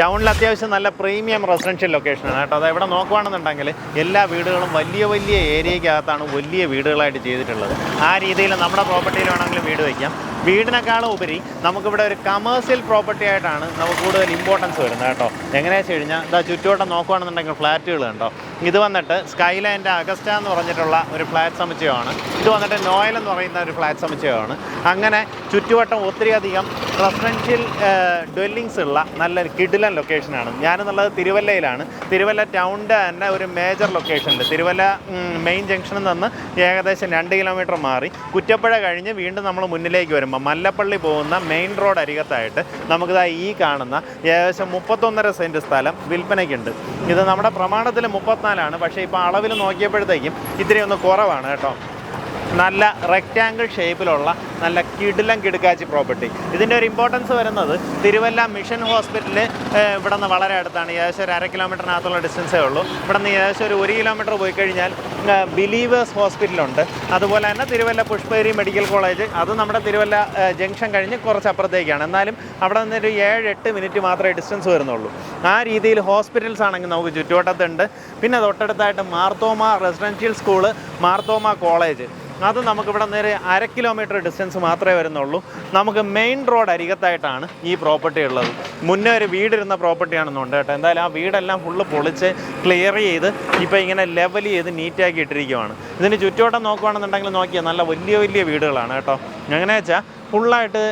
ടൗണിൽ അത്യാവശ്യം നല്ല പ്രീമിയം റെസിഡൻഷ്യൽ ലൊക്കേഷനാണ് കേട്ടോ. അത് എവിടെ നോക്കുവാണെന്നുണ്ടെങ്കിൽ എല്ലാ വീടുകളും വലിയ വലിയ ഏരിയക്കകത്താണ് വലിയ വീടുകളായിട്ട് ചെയ്തിട്ടുള്ളത്. ആ രീതിയിൽ നമ്മുടെ പ്രോപ്പർട്ടിയിൽ വേണമെങ്കിലും വീട് വയ്ക്കാം. വീടിനേക്കാളും ഉപരി നമുക്കിവിടെ ഒരു കമേഴ്സ്യൽ പ്രോപ്പർട്ടി ആയിട്ടാണ് നമുക്ക് കൂടുതൽ ഇമ്പോർട്ടൻസ് വരുന്നത് കേട്ടോ. എങ്ങനെയാണെന്ന് വെച്ച് കഴിഞ്ഞാൽ ഇതാ ചുറ്റുവട്ടം നോക്കുകയാണെന്നുണ്ടെങ്കിൽ ഫ്ലാറ്റുകൾ കണ്ടോ? ഇത് വന്നിട്ട് സ്കൈലൈന്റെ അഗസ്റ്റ എന്ന് പറഞ്ഞിട്ടുള്ള ഒരു ഫ്ലാറ്റ് സമുച്ചയമാണ്. ഇത് വന്നിട്ട് നോയൽ എന്ന് പറയുന്ന ഒരു ഫ്ലാറ്റ് സമുച്ചയമാണ്. അങ്ങനെ ചുറ്റുവട്ടം ഒത്തിരിയധികം റെസിഡൻഷ്യൽ ഡ്വെല്ലിങ്സ് ഉള്ള നല്ലൊരു കിഡിലൻ ലൊക്കേഷനാണ് ഞാനെന്നുള്ളത് തിരുവല്ലയിലാണ്. തിരുവല്ല ടൗണിന്റെ തന്നെ ഒരു മേജർ ഉണ്ട്. തിരുവല്ല മെയിൻ ജംഗ്ഷനിൽ നിന്ന് ഏകദേശം രണ്ട് കിലോമീറ്റർ മാറി. കുറ്റപ്പുഴ കഴിഞ്ഞ് വീണ്ടും നമ്മൾ മുന്നിലേക്ക് വരുമ്പോൾ മല്ലപ്പള്ളി പോകുന്ന മെയിൻ റോഡ് അരികത്തായിട്ട് നമുക്കിതാ ഈ കാണുന്ന ഏകദേശം മുപ്പത്തൊന്നര സെന്റ് സ്ഥലം വിൽപ്പനയ്ക്കുണ്ട്. ഇത് നമ്മുടെ പ്രമാണത്തിൽ മുപ്പത്തിനാലാണ്. പക്ഷേ ഇപ്പോൾ അളവിൽ നോക്കിയപ്പോഴത്തേക്കും ഇത്തിരി ഒന്ന് കുറവാണ് കേട്ടോ. നല്ല റെക്റ്റാങ്കിൾ ഷേപ്പിലുള്ള നല്ല കിടിലം കിടുക്കാച്ചി പ്രോപ്പർട്ടി ഇതിന്റെ ഒരു ഇമ്പോർട്ടൻസ് വരുന്നത് തിരുവല്ല മിഷൻ ഹോസ്പിറ്റൽ ഇവിടെ നിന്ന് വളരെ അടുത്താണ്. ഏകദേശം ഒരു അര കിലോമീറ്ററിനകത്തുള്ള ഡിസ്റ്റൻസേ ഉള്ളൂ. ഇവിടെ നിന്ന് ഏകദേശം ഒരു ഒരു കിലോമീറ്റർ പോയി കഴിഞ്ഞാൽ ബിലീവേഴ്സ് ഹോസ്പിറ്റലുണ്ട് അതുപോലെ തന്നെ തിരുവല്ല പുഷ്പേരി മെഡിക്കൽ കോളേജ് അത് നമ്മുടെ തിരുവല്ല ജംഗ്ഷൻ കഴിഞ്ഞ് കുറച്ച് അപ്പുറത്തേക്കാണ് എന്നാലും അവിടെ നിന്നൊരു ഏഴ് എട്ട് മിനിറ്റ് മാത്രമേ ഡിസ്റ്റൻസ് വരുന്നുള്ളൂ. ആ രീതിയിൽ ഹോസ്പിറ്റൽസ് ആണെങ്കിൽ നമുക്ക് ചുറ്റുവട്ടത്തുണ്ട്. പിന്നെ തൊട്ടടുത്തായിട്ട് Marthoma residential school Marthoma college അത് നമുക്കിവിടെ നേരെ അര കിലോമീറ്റർ ഡിസ്റ്റൻസ് മാത്രമേ വരുന്നുള്ളൂ. നമുക്ക് മെയിൻ റോഡ് അരികത്തായിട്ടാണ് ഈ പ്രോപ്പർട്ടി ഉള്ളത്. മുന്നേ ഒരു വീടിരുന്ന പ്രോപ്പർട്ടിയാണെന്നുണ്ട് കേട്ടോ. എന്തായാലും ആ വീടെല്ലാം ഫുള്ള് പൊളിച്ച് ക്ലിയർ ചെയ്ത് ഇപ്പോൾ ഇങ്ങനെ ലെവൽ ചെയ്ത് നീറ്റാക്കി ഇട്ടിരിക്കുകയാണ് ഇതിന് ചുറ്റോട്ടം നോക്കുകയാണെന്നുണ്ടെങ്കിൽ നോക്കിയാൽ നല്ല വലിയ വലിയ വീടുകളാണ് കേട്ടോ. എങ്ങനെ വെച്ചാൽ ഫുള്ളായിട്ട്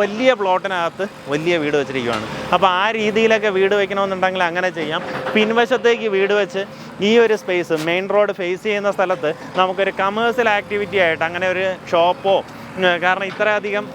വലിയ പ്ലോട്ടിനകത്ത് വലിയ വീട് വെച്ചിരിക്കുകയാണ് അപ്പോൾ ആ രീതിയിലൊക്കെ വീട് വയ്ക്കണമെന്നുണ്ടെങ്കിൽ അങ്ങനെ ചെയ്യാം. പിൻവശത്തേക്ക് വീട് വെച്ച് ഈ ഒരു സ്പേസ് മെയിൻ റോഡ് ഫേസ് ചെയ്യുന്ന സ്ഥലത്ത് നമുക്കൊരു കമേഴ്സ്യൽ ആക്ടിവിറ്റി ആയിട്ട് അങ്ങനെ ഒരു ഷോപ്പോ കാരണം ഇത്രയധികം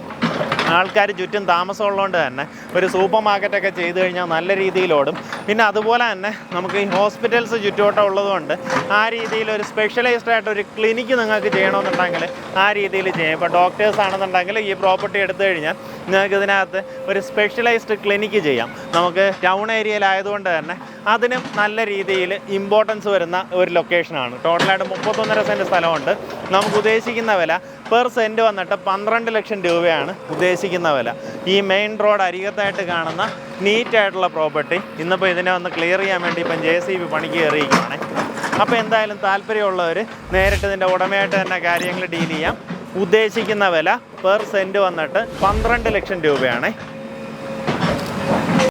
ആൾക്കാർ ചുറ്റും താമസമുള്ളതുകൊണ്ട് തന്നെ ഒരു സൂപ്പർ മാർക്കറ്റൊക്കെ ചെയ്തു കഴിഞ്ഞാൽ നല്ല രീതിയിലോടും പിന്നെ അതുപോലെ തന്നെ നമുക്ക് ഈ ഹോസ്പിറ്റൽസ് ചുറ്റുവട്ടം ഉള്ളതുകൊണ്ട് ആ രീതിയിൽ ഒരു സ്പെഷ്യലൈസ്ഡ് ആയിട്ട് ഒരു ക്ലിനിക്ക് നിങ്ങൾക്ക് ചെയ്യണമെന്നുണ്ടെങ്കിൽ ആ രീതിയിൽ ചെയ്യാം. ഇപ്പോൾ ഡോക്ടേഴ്സ് ആണെന്നുണ്ടെങ്കിൽ ഈ പ്രോപ്പർട്ടി എടുത്തു കഴിഞ്ഞാൽ നിങ്ങൾക്ക് ഇതിനകത്ത് ഒരു സ്പെഷ്യലൈസ്ഡ് ക്ലിനിക്ക് ചെയ്യാം. നമുക്ക് ടൗൺ ഏരിയയിലായതുകൊണ്ട് തന്നെ അതിനും നല്ല രീതിയിൽ ഇമ്പോർട്ടൻസ് വരുന്ന ഒരു ലൊക്കേഷനാണ് ടോട്ടലായിട്ട് മുപ്പത്തൊന്നര സെന്റ് സ്ഥലമുണ്ട്. നമുക്ക് ഉദ്ദേശിക്കുന്ന വില പെർ സെന്റ് വന്നിട്ട് പന്ത്രണ്ട് ലക്ഷം രൂപയാണ് ഉദ്ദേശിക്കുന്ന വില. ഈ മെയിൻ റോഡ് അരികത്തായിട്ട് കാണുന്ന നീറ്റായിട്ടുള്ള പ്രോപ്പർട്ടി ഇന്നിപ്പോൾ ഇതിനെ ഒന്ന് ക്ലിയർ ചെയ്യാൻ വേണ്ടി ഇപ്പം ജെ സി ബി പണിക്ക് കയറിയിരിക്കുകയാണ് അപ്പോൾ എന്തായാലും താല്പര്യമുള്ളവർ നേരിട്ട് ഇതിന്റെ ഉടമയായിട്ട് തന്നെ കാര്യങ്ങൾ ഡീൽ ചെയ്യാം. ഉദ്ദേശിക്കുന്ന വില പെർ സെന്റ് വന്നിട്ട് പന്ത്രണ്ട് ലക്ഷം രൂപയാണ്.